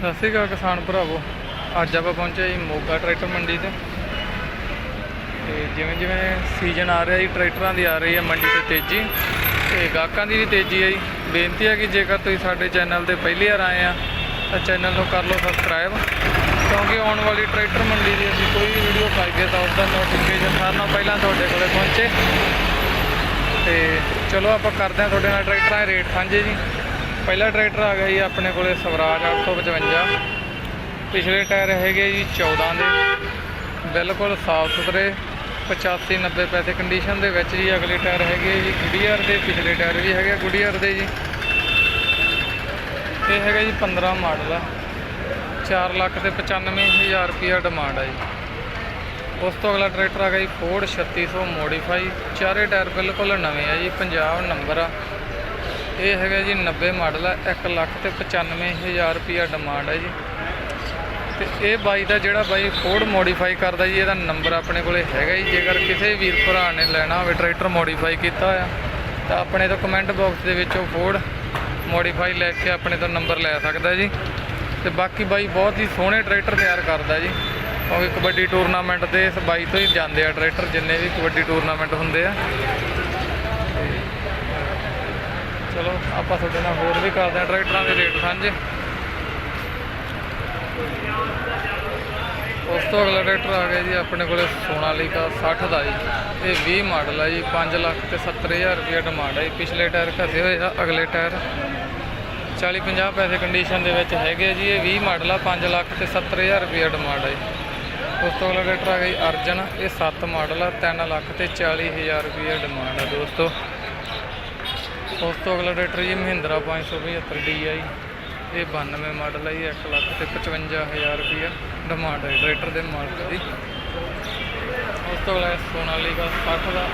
ਸਤਿ ਸ਼੍ਰੀ ਅਕਾਲ ਕਿਸਾਨ ਭਰਾਵੋ। ਅੱਜ ਆਪਾਂ ਪਹੁੰਚੇ ਜੀ ਮੋਗਾ ਟਰੈਕਟਰ ਮੰਡੀ ਤੇ। ਤੇ ਜਿਵੇਂ ਜਿਵੇਂ ਸੀਜ਼ਨ ਆ ਰਿਹਾ ਜੀ, ਟਰੈਕਟਰਾਂ ਦੀ ਆ ਰਹੀ ਹੈ ਮੰਡੀ ਤੇ ਤੇਜ਼ੀ। ਤੇ ਗਾਹਕਾਂ ਦੀ ਵੀ ਤੇਜ਼ੀ ਹੈ ਜੀ। ਬੇਨਤੀ ਹੈ ਕਿ ਜੇਕਰ ਤੁਸੀਂ ਸਾਡੇ ਚੈਨਲ ਤੇ ਪਹਿਲੀ ਵਾਰ ਆਏ ਆ, ਤਾਂ ਚੈਨਲ ਨੂੰ ਕਰ ਲਓ ਸਬਸਕ੍ਰਾਈਬ। ਕਿਉਂਕਿ ਆਉਣ ਵਾਲੀ ਟਰੈਕਟਰ ਮੰਡੀ ਦੀ ਅਸੀਂ ਕੋਈ ਵੀ ਵੀਡੀਓ ਪਾਈਏ ਤਾਂ ਉਹਦਾ ਨੋਟੀਫਿਕੇਸ਼ਨ ਸਾਰਿਆਂ ਨਾਲੋਂ ਪਹਿਲਾਂ ਤੁਹਾਡੇ ਕੋਲੇ ਪਹੁੰਚੇ। ਤੇ ਚਲੋ ਆਪਾਂ ਕਰਦੇ ਹਾਂ ਤੁਹਾਡੇ ਨਾਲ ਟਰੈਕਟਰਾਂ ਦੇ ਰੇਟ ਸਾਂਝੇ ਜੀ। ਪਹਿਲਾ ਟਰੈਕਟਰ ਆ ਗਿਆ ਜੀ ਆਪਣੇ ਕੋਲੇ ਸਵਰਾਜ 855 ਪਿਛਲੇ ਟਾਇਰ ਹੈਗੇ ਜੀ 14 ਦੇ। ਬਿਲਕੁਲ ਸਾਫ਼ ਸੁਥਰੇ 85 90 ਪੈਸੇ ਕੰਡੀਸ਼ਨ ਦੇ ਵਿੱਚ ਜੀ ਅਗਲੇ ਟਾਇਰ ਹੈਗੇ ਜੀ ਗੁਡੀਅਰ ਦੇ, ਪਿਛਲੇ ਟਾਇਰ ਵੀ ਹੈਗੇ ਗੁਡੀਅਰ ਦੇ ਜੀ। ਇਹ ਹੈਗਾ ਜੀ 15 ਮਾਡਲ ਆ। 4 ਲੱਖ ਤੇ 95000 ਰੁਪਿਆ ਡਿਮਾਂਡ ਆ ਜੀ। ਉਸ ਤੋਂ ਅਗਲਾ ਟਰੈਕਟਰ ਆ ਗਿਆ ਜੀ ਫੋਰਡ 3600 ਮੋਡੀਫਾਈ। ਚਾਰੇ ਟਾਇਰ ਬਿਲਕੁਲ ਨਵੇਂ ਆ ਜੀ, ਪੰਜਾਬ ਨੰਬਰ ਆ। ਇਹ ਹੈਗਾ ਜੀ 90 ਮਾਡਲ ਆ 1 ਲੱਖ ਤੇ 95000 ਰੁਪਿਆ ਡਿਮਾਂਡ ਹੈ ਜੀ। ਤੇ ਇਹ ਬਾਈ ਦਾ ਜਿਹੜਾ ਬਾਈ ਫੋਰਡ ਮੋਡੀਫਾਈ ਕਰਦਾ ਜੀ, ਇਹਦਾ ਨੰਬਰ ਆਪਣੇ ਕੋਲੇ ਹੈਗਾ ਜੀ। ਜੇਕਰ ਕਿਸੇ ਵੀਰ ਭਰਾ ਨੇ ਲੈਣਾ ਹੋਵੇ, ਟਰੈਕਟਰ ਮੋਡੀਫਾਈ ਕੀਤਾ ਹੋਇਆ, ਤਾਂ ਆਪਣੇ ਤੋਂ ਕਮੈਂਟ ਬਾਕਸ ਦੇ ਵਿੱਚ ਉਹ ਫੋਰਡ ਮੋਡੀਫਾਈ ਲੈ ਕੇ ਆਪਣੇ ਤੋਂ ਨੰਬਰ ਲੈ ਸਕਦਾ ਜੀ। ਤੇ ਬਾਕੀ ਬਾਈ ਬਹੁਤ ਹੀ ਸੋਹਣੇ ਟਰੈਕਟਰ ਤਿਆਰ ਕਰਦਾ ਜੀ। ਕਿਉਂਕਿ ਕਬੱਡੀ ਟੂਰਨਾਮੈਂਟ ਦੇ ਇਸ ਬਾਈ ਤੋਂ ਹੀ ਜਾਂਦੇ ਆ ਟਰੈਕਟਰ, ਜਿੰਨੇ ਵੀ ਕਬੱਡੀ ਟੂਰਨਾਮੈਂਟ ਹੁੰਦੇ ਆ। ਚਲੋ, ਆਪਾਂ ਤੁਹਾਡੇ ਨਾਲ ਹੋਰ ਵੀ ਕਰਦੇ ਹਾਂ ਟਰੈਕਟਰਾਂ ਦੇ ਰੇਟ ਸਾਂਝੇ। ਉਸ ਤੋਂ ਅਗਲਾ ਟਰੈਕਟਰ ਆ ਗਿਆ ਜੀ ਆਪਣੇ ਕੋਲੇ ਸੋਨਾਲੀਕਾ 60 ਦਾ ਜੀ। ਇਹ 20 ਮਾਡਲ ਆ ਜੀ 5 ਲੱਖ ਤੇ 70000 ਰੁਪਏ ਡਿਮਾਂਡ ਆ ਜੀ। ਪਿਛਲੇ ਟਾਇਰ ਘਸੇ ਹੋਏ ਆ, ਅਗਲੇ ਟਾਇਰ 40 50 ਪੈਸੇ ਕੰਡੀਸ਼ਨ ਦੇ ਵਿੱਚ ਹੈਗੇ ਆ ਜੀ। ਇਹ 20 ਮਾਡਲ ਆ 5 ਲੱਖ ਤੇ 70000 ਰੁਪਏ ਡਿਮਾਂਡ ਆ ਜੀ। ਉਸ ਤੋਂ ਅਗਲਾ ਟਰੈਕਟਰ ਆ ਗਿਆ ਜੀ ਅਰਜਨ। ਇਹ 7 ਮਾਡਲ ਆ 3 ਲੱਖ ਤੇ 40000 ਰੁਪਏ ਡਿਮਾਂਡ ਆ ਦੋਸਤੋ। ਉਸ ਤੋਂ ਅਗਲਾ ਟਰੈਕਟਰ ਜੀ ਮਹਿੰਦਰਾ 575 DI ਇਹ 92 ਮਾਡਲ ਹੈ ਜੀ 1 ਲੱਖ ਤੇ 55000 ਰੁਪਏ ਡਿਮਾਂਡ ਹੈ ਟਰੈਕਟਰ ਦੇ ਮਾਲਕ ਦੀ। ਉਸ ਤੋਂ ਅਗਲਾ ਸੋਨਾਲੀਕਾ 60 ਦਾ।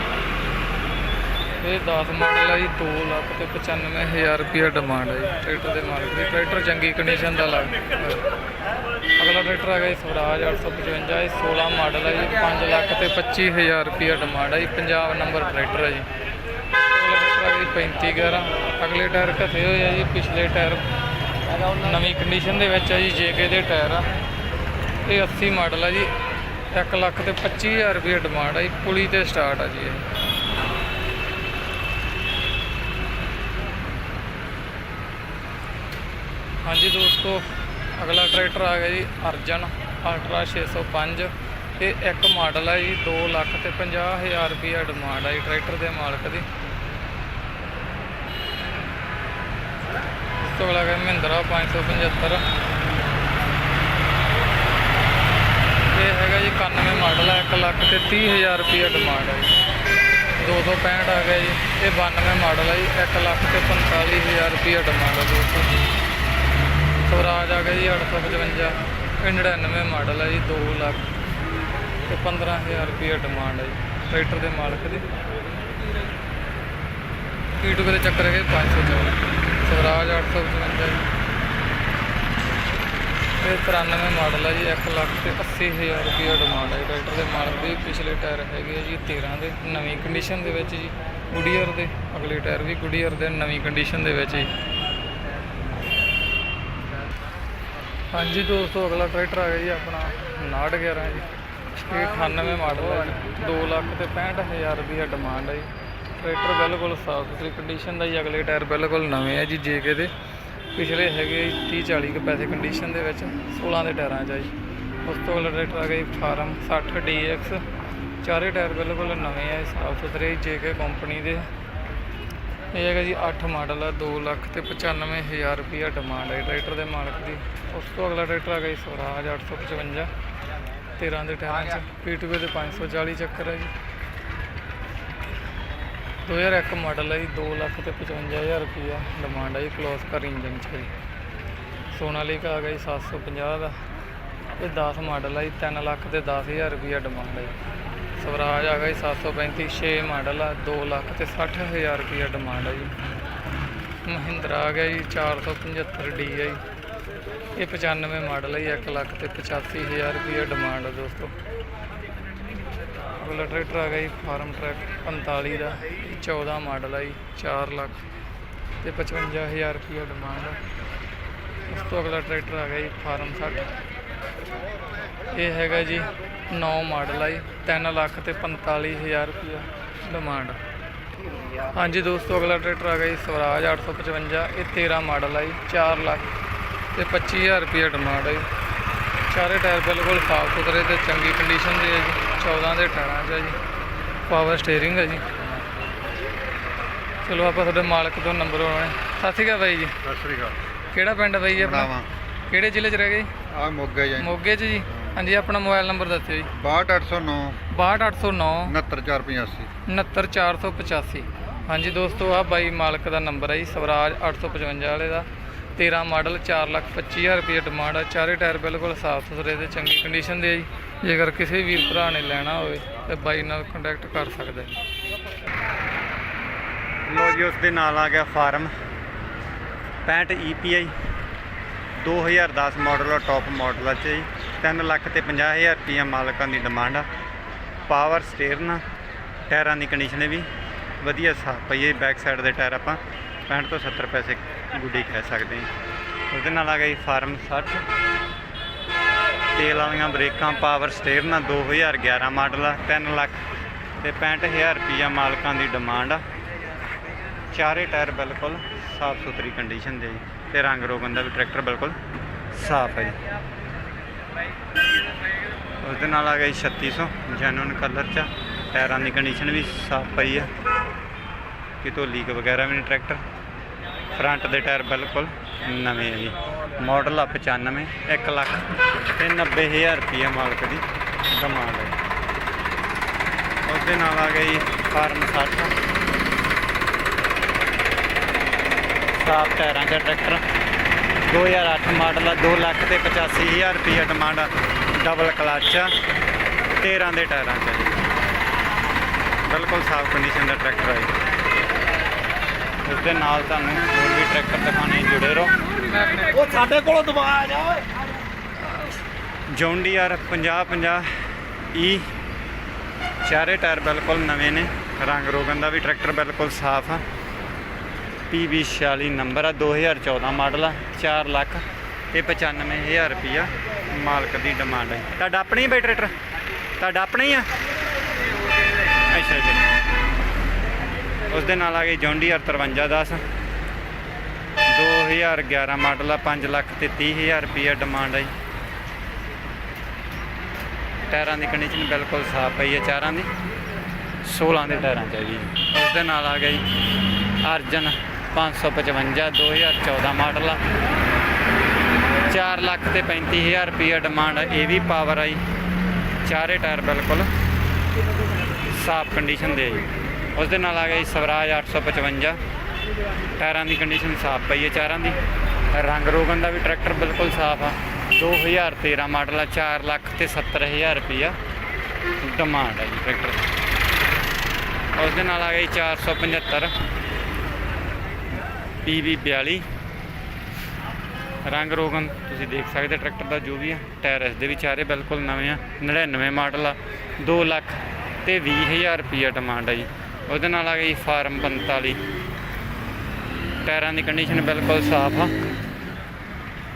ਇਹ 10 ਮਾਡਲ ਹੈ ਜੀ 2 ਲੱਖ ਤੇ 95000 ਰੁਪਏ ਡਿਮਾਂਡ ਹੈ ਜੀ ਟਰੈਕਟਰ ਦੇ ਮਾਲਕ ਦੀ। ਟਰੈਕਟਰ ਚੰਗੀ ਕੰਡੀਸ਼ਨ ਦਾ ਲੱਗ ਅਗਲਾ ਟਰੈਕਟਰ ਹੈਗਾ ਜੀ, ਸਵਰਾਜ 855 ਇਹ 16 ਮਾਡਲ ਹੈ ਜੀ 5 ਲੱਖ ਤੇ 25000 ਰੁਪਏ ਡਿਮਾਂਡ ਹੈ ਜੀ, ਪੰਜਾਬ ਨੰਬਰ ਟਰੈਕਟਰ ਹੈ ਜੀ ਅਗਲਾ ਟਰੈਕਟਰ ਹੈਗਾ ਜੀ 35 11 ਅਗਲੇ ਟਾਇਰ ਘਸੇ ਹੋਏ ਆ ਜੀ, ਪਿਛਲੇ ਟਾਇਰ। ਨਵੀਂ ਕੰਡੀਸ਼ਨ ਦੇ ਵਿੱਚ ਆ ਜੀ ਜੇਕੇ ਦੇ ਟਾਇਰ ਆ। ਇਹ 80 ਮਾਡਲ ਆ ਜੀ 1 ਲੱਖ ਤੇ 25000 ਰੁਪਏ ਡਿਮਾਂਡ ਆ ਜੀ, ਪੁਲੀ ਤੇ ਸਟਾਰਟ ਆ ਜੀ ਇਹ। ਹਾਂਜੀ ਦੋਸਤੋ, ਅਗਲਾ ਟਰੈਕਟਰ ਆ ਗਿਆ ਜੀ, ਅਰਜਨ ਅਲਟਰਾ 605 ਇਹ ਇੱਕ ਮਾਡਲ ਹੈ ਜੀ 2 ਲੱਖ ਤੇ 50000 ਰੁਪਏ ਡਿਮਾਂਡ ਆ ਜੀ ਟਰੈਕਟਰ ਦੇ ਮਾਲਕ ਦੀ। ਇਸ ਤੋਂ ਅਗਲਾ ਹੈ ਮਹਿੰਦਰਾ 575 ਇਹ ਹੈਗਾ ਜੀ 91 ਮਾਡਲ ਹੈ 1 ਲੱਖ ਤੇ 30000 ਰੁਪਏ ਡਿਮਾਂਡ ਹੈ ਜੀ। 265 ਆ ਗਿਆ ਜੀ, ਇਹ 92 ਮਾਡਲ ਹੈ ਜੀ 1 ਲੱਖ ਤੇ 45000 ਰੁਪਏ ਡਿਮਾਂਡ ਹੈ ਦੋਸਤੋ ਸਵਰਾਜ ਆ ਗਿਆ ਜੀ 855 ਇਹ 99 ਮਾਡਲ ਹੈ ਜੀ 2 ਲੱਖ ਤੇ 15000 ਰੁਪਏ ਡਿਮਾਂਡ ਹੈ ਜੀ, ਟਰੈਕਟਰ ਦੇ ਮਾਲਕ ਦੀ। ਈਟੂ ਦੇ ਚੱਕਰ ਹੈਗੇ 514 ਸਵਰਾਜ 855 ਜੀ। ਇਹ 93 ਮਾਡਲ ਹੈ ਜੀ 1 ਲੱਖ ਤੇ 80000 ਰੁਪਏ ਡਿਮਾਂਡ ਹੈ ਜੀ। ਟਰੈਕਟਰ ਦੇ ਮਾਲਕ ਦੀ ਪਿਛਲੇ ਟਾਇਰ ਹੈਗੇ ਆ ਜੀ 13 ਦੇ, ਨਵੀਂ ਕੰਡੀਸ਼ਨ ਦੇ ਵਿੱਚ ਜੀ, ਗੁਡੀਅਰ ਦੇ। ਅਗਲੇ ਟਾਇਰ ਵੀ ਗੁਡੀਅਰ ਦੇ, ਨਵੀਂ ਕੰਡੀਸ਼ਨ ਦੇ ਵਿੱਚ ਜੀ। ਹਾਂਜੀ ਦੋਸਤੋ ਅਗਲਾ ਟਰੈਕਟਰ ਆ ਗਿਆ ਜੀ, ਆਪਣਾ 911 ਜੀ। ਇਹ 98 ਮਾਡਲ ਹੈ ਜੀ। 2 ਲੱਖ ਤੇ 65000 ਰੁਪਏ ਡਿਮਾਂਡ ਹੈ ਜੀ। ਟਰੈਕਟਰ ਬਿਲਕੁਲ ਸਾਫ਼ ਸੁਥਰੀ ਕੰਡੀਸ਼ਨ ਦਾ ਜੀ, ਅਗਲੇ ਟਾਇਰ ਬਿਲਕੁਲ ਨਵੇਂ ਹੈ ਜੀ, ਜੇ ਕੇ ਦੇ ਪਿਛਲੇ ਹੈਗੇ 30 40 ਕੁ ਪੈਸੇ ਕੰਡੀਸ਼ਨ ਦੇ ਵਿੱਚ 16 ਦੇ ਟਾਇਰਾਂ 'ਚ ਆ ਜੀ। ਉਸ ਤੋਂ ਅਗਲਾ ਟਰੈਕਟਰ ਆ ਗਿਆ ਜੀ, ਫਾਰਮ 60 DX ਚਾਰੇ ਟਾਇਰ ਬਿਲਕੁਲ ਨਵੇਂ ਹੈ ਸਾਫ਼ ਸੁਥਰੇ ਜੇ ਕੇ ਕੰਪਨੀ ਦੇ। ਇਹ ਹੈਗਾ ਜੀ 8 ਮਾਡਲ ਆ 2 ਲੱਖ ਤੇ 95000 ਰੁਪਈਆ ਡਿਮਾਂਡ ਹੈ ਟਰੈਕਟਰ ਦੇ ਮਾਲਕ ਦੀ। ਉਸ ਤੋਂ ਅਗਲਾ ਟਰੈਕਟਰ ਆ ਗਿਆ ਜੀ ਸਵਰਾਜ 855 13 ਦੇ ਟਾਇਰਾਂ 'ਚ P2 ਦੇ 540 ਚੱਕਰ ਹੈ ਜੀ। 2001 ਮਾਡਲ ਹੈ ਜੀ 2 ਲੱਖ ਤੇ 55000 ਰੁਪਈਆ ਡਿਮਾਂਡ ਹੈ ਜੀ ਕਲੋਸ ਕਰ ਇੰਜਨ 'ਚ ਜੀ ਸੋਨਾਲੀਕਾ ਆ ਗਿਆ ਜੀ 750 ਦਾ। ਇਹ 10 ਮਾਡਲ ਹੈ ਜੀ 3 ਲੱਖ ਤੇ 10000 ਰੁਪਈਆ ਡਿਮਾਂਡ ਹੈ ਜੀ ਸਵਰਾਜ ਆ ਗਿਆ ਜੀ 735 6 ਮਾਡਲ ਆ 2 ਲੱਖ ਤੇ 60000 ਰੁਪਈਆ ਡਿਮਾਂਡ ਹੈ ਜੀ ਮਹਿੰਦਰਾ ਆ ਗਿਆ ਜੀ 475 ਡੀ ਹੈ ਜੀ ਇਹ 95 ਮਾਡਲ ਹੈ ਜੀ 1 ਲੱਖ ਤੇ 85000 ਰੁਪਈਆ ਡਿਮਾਂਡ ਹੈ ਦੋਸਤੋ। ਅਗਲਾ ਟਰੈਕਟਰ ਆ ਗਿਆ ਜੀ, ਫਾਰਮ ਟਰੈਕ 45 ਦਾ 14 ਮਾਡਲ ਆ ਜੀ 4 ਲੱਖ ਤੇ 55000 ਰੁਪਈਆ ਡਿਮਾਂਡ ਹੈ ਉਸ ਦੋਸਤੋ ਅਗਲਾ ਟਰੈਕਟਰ ਆ ਗਿਆ ਜੀ, ਫਾਰਮ 60 ਇਹ ਹੈਗਾ ਜੀ 9 ਮਾਡਲ ਆ ਜੀ 3 ਲੱਖ ਤੇ 45000 ਰੁਪਇਆ ਡਿਮਾਂਡ ਹਾਂਜੀ ਦੋਸਤੋ, ਅਗਲਾ ਟਰੈਕਟਰ ਆ ਗਿਆ ਜੀ, ਸਵਰਾਜ 855 ਇਹ 13 ਮਾਡਲ ਆ ਜੀ 4 ਲੱਖ ਤੇ 25000 ਰੁਪਇਆ ਡਿਮਾਂਡ ਆ ਜੀ। ਚਾਰੇ ਟਾਇਰ ਬਿਲਕੁਲ ਸਾਫ਼ ਸੁਥਰੇ ਤੇ ਚੰਗੀ ਕੰਡੀਸ਼ਨ ਦੇ ਆ ਜੀ। 14 ਦੇ ਟਾਇਰਾਂ 'ਚ ਹੈ ਜੀ। ਪਾਵਰ ਸਟੀਅਰਿੰਗ ਹੈ ਜੀ। ਚਲੋ ਆਪਾਂ ਤੁਹਾਡੇ ਮਾਲਕ ਤੋਂ ਨੰਬਰ ਆਉਣਾ ਸਤਿ ਸ਼੍ਰੀ ਅਕਾਲ ਬਾਈ ਜੀ। ਸਤਿ ਸ੍ਰੀ ਅਕਾਲ। ਕਿਹੜਾ ਪਿੰਡ ਬਾਈ ਜੀ ਆਪਣਾ? ਬਣਾਵਾ ਕਿਹੜੇ ਜ਼ਿਲ੍ਹੇ 'ਚ ਰਹਿ ਗਏ ਆ ਮੋਗਾ ਜੀ। ਮੋਗੇ 'ਚ ਜੀ। ਹਾਂਜੀ ਆਪਣਾ ਮੋਬਾਈਲ ਨੰਬਰ ਦੱਸਿਓ ਜੀ। 62809 62809 69485 69485 ਹਾਂਜੀ ਦੋਸਤੋ ਆ ਬਾਈ ਮਾਲਕ ਦਾ ਨੰਬਰ ਹੈ ਜੀ। ਸਵਰਾਜ 855 ਵਾਲੇ ਦਾ। 13 ਮਾਡਲ 425000 ਰੁਪਏ ਡਿਮਾਂਡ ਆ। ਚਾਰੇ ਟਾਇਰ ਬਿਲਕੁਲ ਸਾਫ਼ ਸੁਥਰੇ ਤੇ ਚੰਗੀ ਕੰਡੀਸ਼ਨ ਦੇ ਆ ਜੀ। ਜੇਕਰ ਕਿਸੇ ਵੀਰ ਭਰਾ ਨੇ ਲੈਣਾ ਹੋਵੇ ਤੇ ਬਾਈ ਨਾਲ ਕੰਟੈਕਟ ਕਰ ਸਕਦਾ ਜੀ। ਲੋ ਜੀ, ਉਸ ਦੇ ਨਾਲ ਆ ਗਿਆ ਫਾਰਮ 65 EPI 2010 ਮਾਡਲ ਆ ਟੌਪ ਮਾਡਲ ਆ 'ਚ ਜੀ। 3 ਲੱਖ ਤੇ 50000 ਰੁਪਈਆ ਮਾਲਕਾਂ ਦੀ ਡਿਮਾਂਡ ਆ। ਪਾਵਰ ਸਟੀਅਰਨ ਟਾਇਰਾਂ ਦੀ ਕੰਡੀਸ਼ਨ ਵੀ ਵਧੀਆ ਸਾਫ਼ ਪਈ ਹੈ ਬੈਕ ਸਾਈਡ ਦੇ ਟਾਇਰ ਆਪਾਂ 65 ਤੋਂ 70 ਪੈਸੇ ਗੁੱਡੀ ਕਹਿ ਸਕਦੇ ਹਾਂ। ਉਸ ਨਾਲ ਆ ਗਈ ਫਾਰਮ 60 ਤੇਲ ਵਾਲੀਆਂ ਬ੍ਰੇਕਾਂ, ਪਾਵਰ ਸਟੀਅਰਨ ਆ 2011 ਮਾਡਲ ਆ 3 ਲੱਖ ਤੇ 65000 ਰੁਪਈਆ ਮਾਲਕਾਂ ਦੀ ਡਿਮਾਂਡ ਆ। ਚਾਰੇ ਟਾਇਰ ਬਿਲਕੁਲ ਸਾਫ਼ ਸੁਥਰੀ ਕੰਡੀਸ਼ਨ ਦੇ ਜੀ ਤੇ ਰੰਗ ਰੋਗਨ ਦਾ ਵੀ ਟਰੈਕਟਰ ਬਿਲਕੁਲ ਸਾਫ਼ ਹੈ ਜੀ। ਉਸ ਦੇ ਨਾਲ ਆ ਗਿਆ ਜੀ 3600 ਜੈਨੂਨ ਕਲਰ ਚ ਆ। ਟਾਇਰਾਂ ਦੀ ਕੰਡੀਸ਼ਨ ਵੀ ਸਾਫ਼ ਪਈ ਆ। ਕਿਤੋਂ ਲੀਕ ਵਗੈਰਾ ਵੀ ਨਹੀਂ ਟਰੈਕਟਰ। ਫਰੰਟ ਦੇ ਟਾਇਰ ਬਿਲਕੁਲ ਨਵੇਂ ਹੈ ਜੀ। ਮਾਡਲ ਆ 95 1 ਲੱਖ ਤੇ 90000 ਰੁਪਏ ਮਾਲਕ ਦੀ ਡਿਮਾਂਡ ਹੈ ਉਸ ਨਾਲ ਆ ਗਿਆ ਜੀ ਫਾਰਮ 60 ਸਾਫ਼ ਟਾਇਰਾਂ ਦਾ ਟਰੈਕਟਰ। 2008 ਮਾਡਲ ਆ 2 ਲੱਖ ਤੇ 85000 ਰੁਪਏ ਡਿਮਾਂਡ ਆ। ਡਬਲ ਕਲਚ ਆ 13 ਦੇ ਟਾਇਰਾਂ 'ਚ ਜੀ। ਬਿਲਕੁਲ ਸਾਫ਼ ਕੰਡੀਸ਼ਨ ਦਾ ਟਰੈਕਟਰ ਹੈ ਜੀ। ਇਸ ਦੇ ਨਾਲ ਤੁਹਾਨੂੰ ਹੋਰ ਵੀ ਟਰੈਕਟਰ ਦਿਖਾਣੇ ਜੁੜੇ ਰਹੋ। ਉਹ ਸਾਡੇ ਕੋਲੋਂ ਦਬਾ ਆ ਜਾ ਓਏ। ਜੌਂਡੀਆਰ 50 50 ਈ ਚਾਰੇ ਟਾਇਰ ਬਿਲਕੁਲ ਨਵੇਂ ਨੇ। ਰੰਗ ਰੋਗਨ ਦਾ ਵੀ ਟਰੈਕਟਰ ਬਿਲਕੁਲ ਸਾਫ਼ ਆ। PB 46 ਨੰਬਰ ਆ 2014 ਮਾਡਲ ਆ 4 ਲੱਖ ਤੇ 95000 ਰੁਪਿਆ ਮਾਲਕ ਦੀ ਡਿਮਾਂਡ ਹੈ। ਤੁਹਾਡਾ ਆਪਣਾ ਹੀ ਬਈ ਟਰੈਕਟਰ? ਤੁਹਾਡਾ ਆਪਣਾ ਹੀ ਆ? ਅੱਛਾ ਅੱਛਾ। ਉਸ ਦੇ ਨਾਲ ਆ ਗਈ ਜੌਂਡੀਆਰ 5310 2011 ਮਾਡਲ ਆ 5 ਲੱਖ ਤੇ 30000 ਰੁਪਿਆ ਡਿਮਾਂਡ ਹੈ ਟਾਇਰਾਂ ਦੀ ਕੰਡੀਸ਼ਨ ਬਿਲਕੁਲ ਸਾਫ਼ ਪਈ ਹੈ ਚਾਰਾਂ ਦੀ। 16 ਦੇ ਟਾਇਰਾਂ ਚ ਹੈ ਜੀ। ਉਸ ਦੇ ਨਾਲ ਆ ਗਿਆ ਜੀ ਅਰਜਨ 555 2014 ਮਾਡਲ ਆ। 4 ਲੱਖ ਤੇ 35000 ਰੁਪਏ ਡਿਮਾਂਡ ਹੈ ਇਹ ਵੀ ਪਾਵਰ ਆਈ ਚਾਰੇ ਟਾਇਰ ਬਿਲਕੁਲ ਸਾਫ਼ ਕੰਡੀਸ਼ਨ ਦੇ ਆ ਜੀ। ਉਸ ਦੇ ਨਾਲ ਆ ਗਿਆ ਜੀ ਸਵਰਾਜ 855 ਟਾਇਰਾਂ ਦੀ ਕੰਡੀਸ਼ਨ ਸਾਫ਼ ਪਈ ਹੈ ਚਾਰਾਂ ਦੀ। ਰੰਗ ਰੋਗਨ ਦਾ ਵੀ ਟਰੈਕਟਰ ਬਿਲਕੁਲ ਸਾਫ਼ ਆ। 2013 ਮਾਡਲ ਆ 4 ਲੱਖ ਤੇ 70000 ਰੁਪਿਆ ਡਿਮਾਂਡ ਹੈ ਜੀ ਟਰੈਕਟਰ ਉਸ ਦੇ ਨਾਲ ਆ ਗਿਆ ਜੀ 475 PV 42 ਰੰਗ ਰੋਗਨ ਤੁਸੀਂ ਦੇਖ ਸਕਦੇ ਟਰੈਕਟਰ ਦਾ ਜੋ ਵੀ ਆ ਟਾਇਰ ਇਸ ਦੇ ਵੀ ਚਾਰੇ ਬਿਲਕੁਲ ਨਵੇਂ ਆ 99 ਮਾਡਲ ਆ। 2 ਲੱਖ ਤੇ 20000 ਰੁਪਿਆ ਡਿਮਾਂਡ ਹੈ ਜੀ। ਉਹਦੇ ਨਾਲ ਆ ਗਈ ਫਾਰਮ 45 ਟਾਇਰਾਂ ਦੀ ਕੰਡੀਸ਼ਨ ਬਿਲਕੁਲ ਸਾਫ਼ ਆ।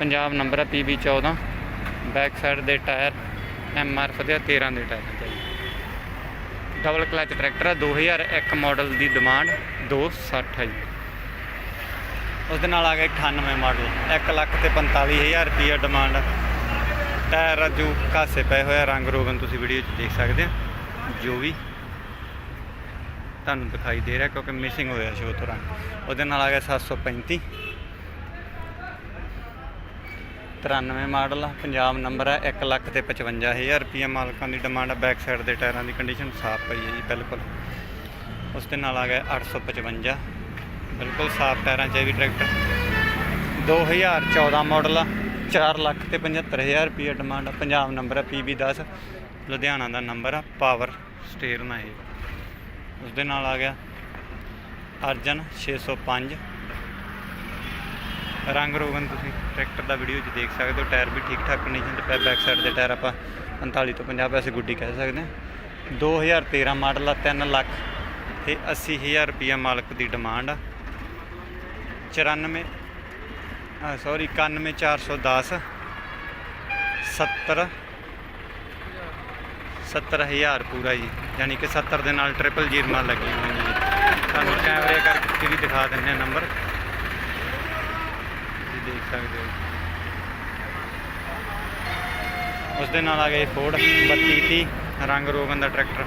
ਪੰਜਾਬ ਨੰਬਰ ਆ PB 14 ਬੈਕ ਸਾਈਡ ਦੇ ਟਾਇਰ MRF ਦੇ ਆ, 13 ਦੇ ਟਾਇਰ ਤੇ ਡਬਲ ਕਲਚ ਟਰੈਕਟਰ ਆ 2001 ਮਾਡਲ ਦੀ ਡਿਮਾਂਡ 260 ਹੈ ਜੀ। ਉਸ ਦੇ ਨਾਲ ਆ ਗਿਆ 98 ਮਾਡਲ 1 ਲੱਖ ਤੇ 45000 ਰੁਪਏ ਡਿਮਾਂਡ ਟਾਇਰ ਆ। ਜੋ ਕਾਸੇ ਪਏ ਹੋਏ ਆ ਰੰਗ ਰੋਗਨ ਤੁਸੀਂ ਵੀਡੀਓ 'ਚ ਦੇਖ ਸਕਦੇ ਆ। ਜੋ ਵੀ ਤੁਹਾਨੂੰ ਦਿਖਾਈ ਦੇ ਰਿਹਾ ਕਿਉਂਕਿ ਮਿਸਿੰਗ ਹੋਇਆ ਸ਼ੋ ਤੋਂ ਰੰਗ ਉਹਦੇ ਨਾਲ ਆ ਗਿਆ 735 93 ਮਾਡਲ ਆ, ਪੰਜਾਬ ਨੰਬਰ ਹੈ 1 ਲੱਖ ਤੇ 55000 ਰੁਪਏ ਮਾਲਕਾਂ ਦੀ ਡਿਮਾਂਡ ਆ ਬੈਕ ਸਾਈਡ ਦੇ ਟਾਇਰਾਂ ਦੀ ਕੰਡੀਸ਼ਨ ਸਾਫ਼ ਪਈ ਹੈ ਜੀ, ਬਿਲਕੁਲ। ਉਸ ਦੇ ਨਾਲ ਆ ਗਿਆ 855 ਬਿਲਕੁਲ ਸਾਫ਼ ਟਾਇਰਾਂ 'ਚ ਇਹ ਵੀ ਟਰੈਕਟਰ 2014 ਮਾਡਲ ਆ 4 ਲੱਖ ਤੇ 75000 ਰੁਪਏ ਡਿਮਾਂਡ ਆ, ਪੰਜਾਬ ਨੰਬਰ ਹੈ PB 10 ਲੁਧਿਆਣਾ ਦਾ ਨੰਬਰ ਆ ਪਾਵਰ ਸਟੇਅਰਨ ਨਾਲ ਇਹ। ਉਸ ਦੇ ਨਾਲ ਆ ਗਿਆ ਅਰਜਨ 605 ਰੰਗ ਰੋਗਨ ਤੁਸੀਂ ਟਰੈਕਟਰ ਦਾ ਵੀਡੀਓ 'ਚ ਦੇਖ ਸਕਦੇ ਹੋ। ਟਾਇਰ ਵੀ ਠੀਕ ਠਾਕ ਕੰਡੀਸ਼ਨ 'ਚ ਪਿਆ ਬੈਕ ਸਾਈਡ ਦੇ ਟਾਇਰ ਆਪਾਂ 45 ਤੋਂ 50 ਪੈਸੇ ਗੁੱਡੀ ਕਹਿ ਸਕਦੇ ਹਾਂ। 2013 ਮਾਡਲ ਆ 3 ਲੱਖ ਤੇ 80000 ਰੁਪਿਆ ਮਾਲਕ ਦੀ ਡਿਮਾਂਡ ਆ। 94 ਸੌਰੀ 91410 70 70000 ਪੂਰਾ ਜੀ, ਯਾਨੀ ਕਿ 70 ਦੇ ਨਾਲ ਟ੍ਰਿਪਲ ਜੀਰਮਾਂ ਲੱਗੀਆਂ ਹੋਈਆਂ ਜੀ। ਤੁਹਾਨੂੰ ਕੈਮਰੇ ਕਰਕੇ ਵੀ ਦਿਖਾ ਦਿੰਦੇ ਆ ਨੰਬਰ ਤੁਸੀਂ ਦੇਖ ਸਕਦੇ ਹੋ। ਉਸ ਦੇ ਨਾਲ ਆ ਗਏ ਫੋਰਡ 3230 ਰੰਗ ਰੋਗਨ ਦਾ ਟਰੈਕਟਰ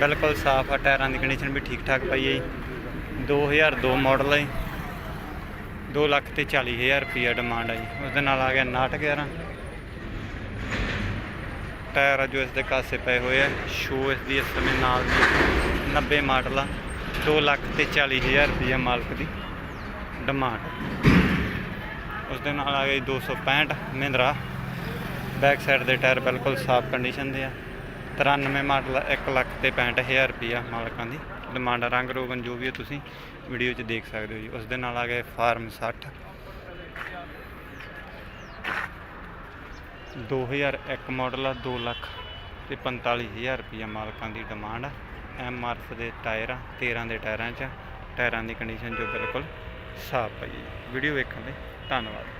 ਬਿਲਕੁਲ ਸਾਫ਼ ਆ, ਟਾਇਰਾਂ ਦੀ ਕੰਡੀਸ਼ਨ ਵੀ ਠੀਕ ਠਾਕ ਪਈ ਹੈ ਜੀ। 2002 ਮਾਡਲ ਹੈ ਜੀ। ਦੋ ਲੱਖ ਤੇ 40000 ਰੁਪਈਆ ਡਿਮਾਂਡ ਆ ਜੀ। ਉਸ ਦੇ ਨਾਲ ਆ ਗਿਆ 911 ਟਾਇਰ ਆ ਜੋ ਇਸ ਦੇ ਕਾਸੇ ਪਏ ਹੋਏ ਆ। ਸ਼ੋ ਇਸ ਦੀ ਇਸ ਸਮੇਂ ਨਾਲ ਦੀ 90 ਮਾਡਲ ਆ। 2 ਲੱਖ ਤੇ 40000 ਰੁਪਈਆ ਮਾਲਕ ਦੀ ਡਿਮਾਂਡ। ਉਸ ਦੇ ਨਾਲ ਆ ਗਈ 265 ਮਹਿੰਦਰਾ। ਬੈਕ ਸਾਈਡ ਦੇ ਟਾਇਰ ਬਿਲਕੁਲ ਸਾਫ਼ ਕੰਡੀਸ਼ਨ ਦੇ ਆ। 93 ਮਾਡਲ 1 ਲੱਖ ਤੇ 65000 ਰੁਪਈਆ ਮਾਲਕਾਂ ਦੀ ਡਿਮਾਂਡ ਰੰਗ ਰੋਗਨ ਜੋ ਵੀ ਹੈ ਤੁਸੀਂ ਵੀਡੀਓ 'ਚ ਦੇਖ ਸਕਦੇ ਹੋ ਜੀ। ਉਸ ਦੇ ਨਾਲ ਆ ਗਏ ਫਾਰਮ 60 2001 ਮਾਡਲ ਆ 2 ਲੱਖ ਤੇ 45000 ਰੁਪਈਆ ਮਾਲਕਾਂ ਦੀ ਡਿਮਾਂਡ ਆ। ਐਮ ਆਰ ਐਫ ਦੇ ਟਾਇਰ ਆ 13 ਦੇ ਟਾਇਰਾਂ 'ਚ ਟਾਇਰਾਂ ਦੀ ਕੰਡੀਸ਼ਨ ਜੋ ਬਿਲਕੁਲ ਸਾਫ਼ ਪਈ ਵੀਡੀਓ ਵੇਖਣ ਲਈ ਧੰਨਵਾਦ।